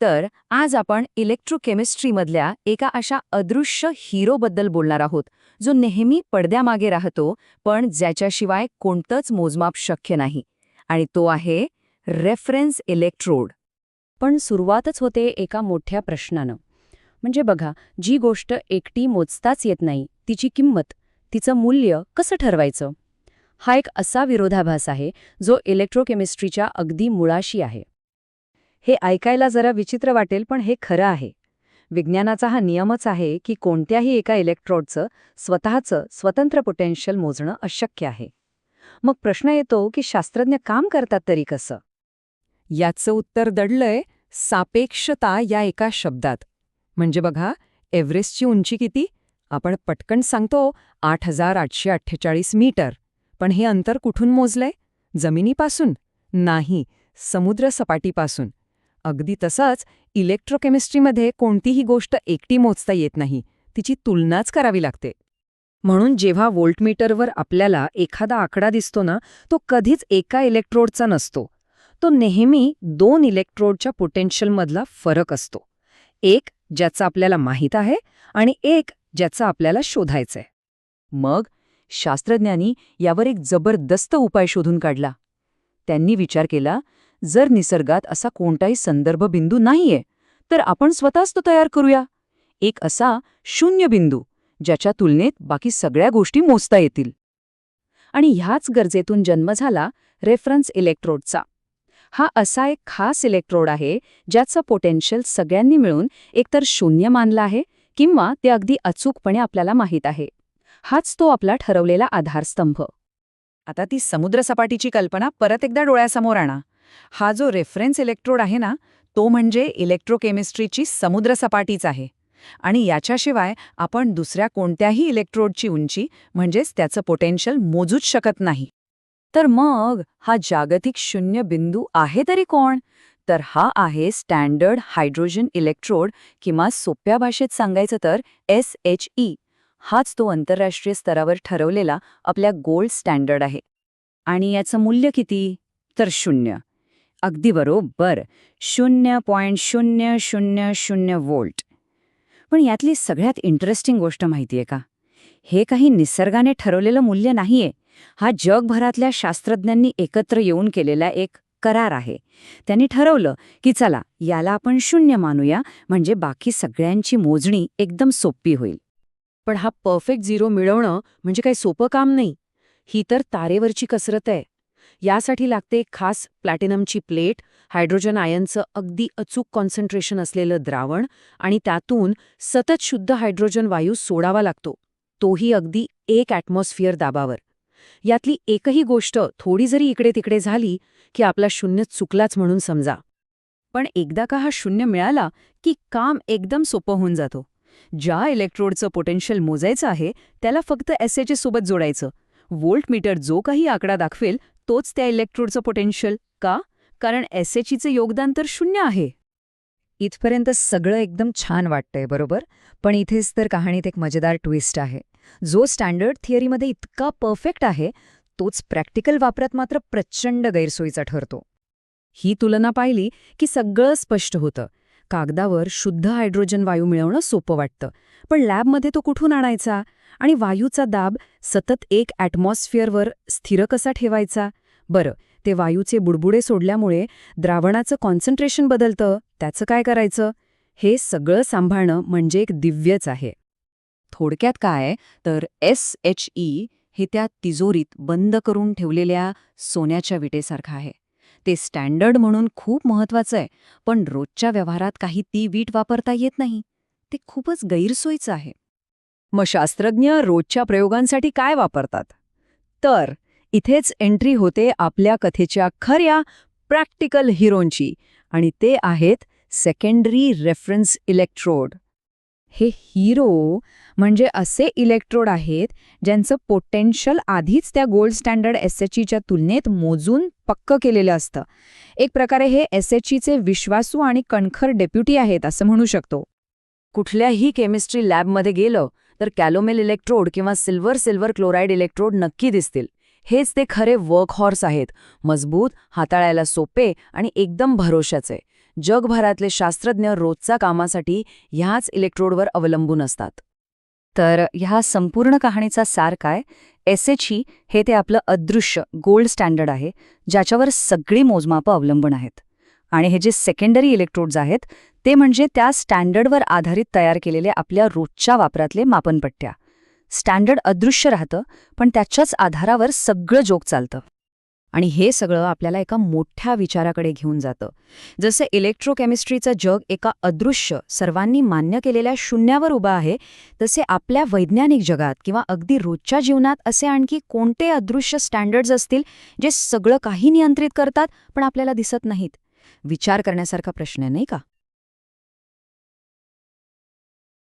तर आज आपण इलेक्ट्रोकेमिस्ट्रीमधल्या एका अशा अदृश्य हिरोबद्दल बोलणार आहोत जो नेहमी पडद्यामागे राहतो पण ज्याच्याशिवाय कोणतंच मोजमाप शक्य नाही. आणि तो आहे रेफरन्स इलेक्ट्रोड. पण सुरुवातच होते एका मोठ्या प्रश्नानं. म्हणजे बघा जी गोष्ट एकटी मोजताच येत नाही तिची किंमत तिचं मूल्य कसं ठरवायचं? हा एक असा विरोधाभास आहे जो इलेक्ट्रोकेमिस्ट्रीच्या अगदी मुळाशी आहे. हे ऐकायला जरा विचित्र वाटेल पण हे खरं आहे. विज्ञानाचा हा नियमच आहे की कोणत्याही एका इलेक्ट्रोडचं स्वतःचं स्वतंत्र पोटेन्शियल मोजणं अशक्य आहे. मग प्रश्न येतो की शास्त्रज्ञ काम करतात तरी कसं? याचं उत्तर दडलंय सापेक्षता या एका शब्दात. म्हणजे बघा एव्हरेस्टची उंची किती? आपण पटकन सांगतो आठ हजार आठशे अठ्ठेचाळीस मीटर. पण हे अंतर कुठून मोजलंय? जमिनीपासून? नाही समुद्रसपाटीपासून. अगदी तसंच इलेक्ट्रोकेमिस्ट्रीमध्ये कोणतीही गोष्ट एकटी मोजता येत नाही तिची तुलनाच करावी लागते. म्हणून जेव्हा व्होल्टमीटरवर आपल्याला एखादा आकडा दिसतो ना तो कधीच एका इलेक्ट्रोडचा नसतो. तो नेहमी दोन इलेक्ट्रोडच्या पोटेन्शियलमधला फरक असतो. एक ज्याचा आपल्याला माहीत आहे आणि एक ज्याचा आपल्याला शोधायचंय. मग शास्त्रज्ञांनी यावर एक जबरदस्त उपाय शोधून काढला. त्यांनी विचार केला जर निसर्गात असा कोणताही संदर्भ बिंदू नाहीये तर आपण स्वतःच तो तयार करूया. एक असा शून्य बिंदू ज्याच्या तुलनेत बाकी सगळ्या गोष्टी मोजता येतील. आणि ह्याच गरजेतून जन्म झाला रेफरन्स इलेक्ट्रोडचा. हा असा एक खास इलेक्ट्रोड आहे ज्याचं पोटेन्शियल सगळ्यांनी मिळून एकतर शून्य मानलं आहे किंवा ते अगदी अचूकपणे आपल्याला माहीत आहे. हाच तो आपला ठरवलेला आधारस्तंभ. आता ती समुद्रसपाटीची कल्पना परत एकदा डोळ्यासमोर आणा. हा जो रेफरन्स इलेक्ट्रोड आहे ना तो म्हणजे इलेक्ट्रोकेमिस्ट्रीची समुद्रसपाटीच आहे. आणि याच्याशिवाय आपण दुसऱ्या कोणत्याही इलेक्ट्रोडची उंची म्हणजेच त्याचं पोटेन्शियल मोजूच शकत नाही. तर मग हा जागतिक शून्य बिंदू आहे तरी कोण? तर हा आहे स्टँडर्ड हायड्रोजन इलेक्ट्रोड किंवा सोप्या भाषेत सांगायचं तर एस एच ई हाच तो आंतरराष्ट्रीय स्तरावर ठरवलेला आपल्या गोल्ड स्टँडर्ड आहे. आणि याचं मूल्य किती? तर शून्य. अगदी बरोबर. शून्य पॉइंट शून्य शून्य शून्य वोल्ट पण यातली सगळ्यात इंटरेस्टिंग गोष्ट माहितीये का? हे काही निसर्गाने ठरवलेलं मूल्य नाहीये. हा जगभरातल्या शास्त्रज्ञांनी एकत्र येऊन केलेला एक करार आहे. त्यांनी ठरवलं की चला याला आपण शून्य मानूया म्हणजे बाकी सगळ्यांची मोजणी एकदम सोपी होईल. पण हा परफेक्ट झिरो मिळवणं म्हणजे काही सोपं काम नाही. ही तर तारेवरची कसरत आहे. यासाठी लागते एक खास प्लॅटिनमची प्लेट हायड्रोजन आयनचं अगदी अचूक कॉन्सन्ट्रेशन असलेलं द्रावण आणि त्यातून सतत शुद्ध हायड्रोजन वायू सोडावा लागतो. तोही अगदी एक ॲटमॉस्फिअर दाबावर. यातली एकही गोष्ट थोडी जरी इकडे तिकडे झाली की आपला शून्य चुकलाच म्हणून समजा. पण एकदा का हा शून्य मिळाला की काम एकदम सोपं होऊन जातो. ज्या इलेक्ट्रोडचं पोटेन्शियल मोजायचं आहे त्याला फक्त एस सोबत जोडायचं. व्होल्टमीटर जो काही आकडा दाखवेल तोच त्या इलेक्ट्रोडचं पोटेन्शियल का? कारण एस योगदान तर शून्य आहे. इथपर्यंत सगळं एकदम छान वाटतंय बरोबर? पण इथेच तर कहाणीत एक मजेदार ट्विस्ट आहे. जो स्टँडर्ड थिअरीमध्ये इतका परफेक्ट आहे तोच प्रॅक्टिकल वापरात मात्र प्रचंड गैरसोयीचा ठरतो. ही तुलना पाहिली की सगळं स्पष्ट होतं. कागदावर शुद्ध हायड्रोजन वायू मिळवणं सोपं वाटतं. पण लॅबमध्ये तो कुठून आणायचा? आणि वायूचा दाब सतत एक ॲटमॉस्फिअरवर स्थिर कसा ठेवायचा? बरं ते वायूचे बुडबुडे सोडल्यामुळे द्रावणाचं कॉन्सन्ट्रेशन बदलतं त्याचं काय करायचं? हे सगळं सांभाळणं म्हणजे एक दिव्यच आहे. थोडक्यात काय? तर एस एच ई हे त्या तिजोरीत बंद करून ठेवलेल्या सोन्याच्या विटेसारखं आहे. ते स्टँडर्ड म्हणून खूप महत्वाचं आहे पण रोजच्या व्यवहारात काही ती वीट वापरता येत नाही. ते खूपच गैरसोयीचं आहे. मग शास्त्रज्ञ रोजच्या प्रयोगांसाठी काय वापरतात? तर इथेच एंट्री होते आपल्या कथेच्या खऱ्या प्रॅक्टिकल हिरोंची. आणि ते आहेत सेकंडरी रेफरन्स इलेक्ट्रोड. हे हिरो म्हणजे असे इलेक्ट्रोड आहेत ज्यांचं पोटेन्शियल आधीच त्या गोल्ड स्टँडर्ड एस एच ईच्या तुलनेत मोजून पक्क केलेलं असतं. एक प्रकारे हे एस एच ईचे विश्वासू आणि कणखर डेप्युटी आहेत असं म्हणू शकतो. कुठल्याही केमिस्ट्री लॅबमध्ये गेलं तर कॅलोमेल इलेक्ट्रोड किंवा सिल्वर सिल्वर क्लोराईड इलेक्ट्रोड नक्की दिसतील. हेच ते खरे वर्क हॉर्स आहेत. मजबूत हाताळायला सोपे आणि एकदम भरोशाचे जगभरातले शास्त्रज्ञ रोजच्या कामासाठी ह्याच इलेक्ट्रोडवर अवलंबून असतात. तर ह्या संपूर्ण कहाणीचा सार काय? एस एच ई हे ते आपलं अदृश्य गोल्ड स्टँडर्ड आहे ज्याच्यावर सगळी मोजमापं अवलंबून आहेत. आणि हे जे सेकंडरी इलेक्ट्रोड्स आहेत ते म्हणजे त्या स्टँडर्डवर आधारित तयार केलेले आपल्या रोजच्या वापरातले मापनपट्ट्या. स्टँडर्ड अदृश्य राहतं पण त्याच्याच आधारावर सगळं जोक चालतं. आणि हे सगळं आपल्याला एका मोठ्या विचाराकडे घेऊन जातं. जसं इलेक्ट्रोकेमिस्ट्रीचं जग एका अदृश्य सर्वांनी मान्य केलेल्या शून्यावर उभं आहे तसे आपल्या वैज्ञानिक जगात किंवा अगदी रोजच्या जीवनात असे आणखी कोणते अदृश्य स्टँडर्ड्स असतील जे सगळं काही नियंत्रित करतात पण आपल्याला दिसत नाहीत? विचार करण्यासारखा प्रश्न नाही का?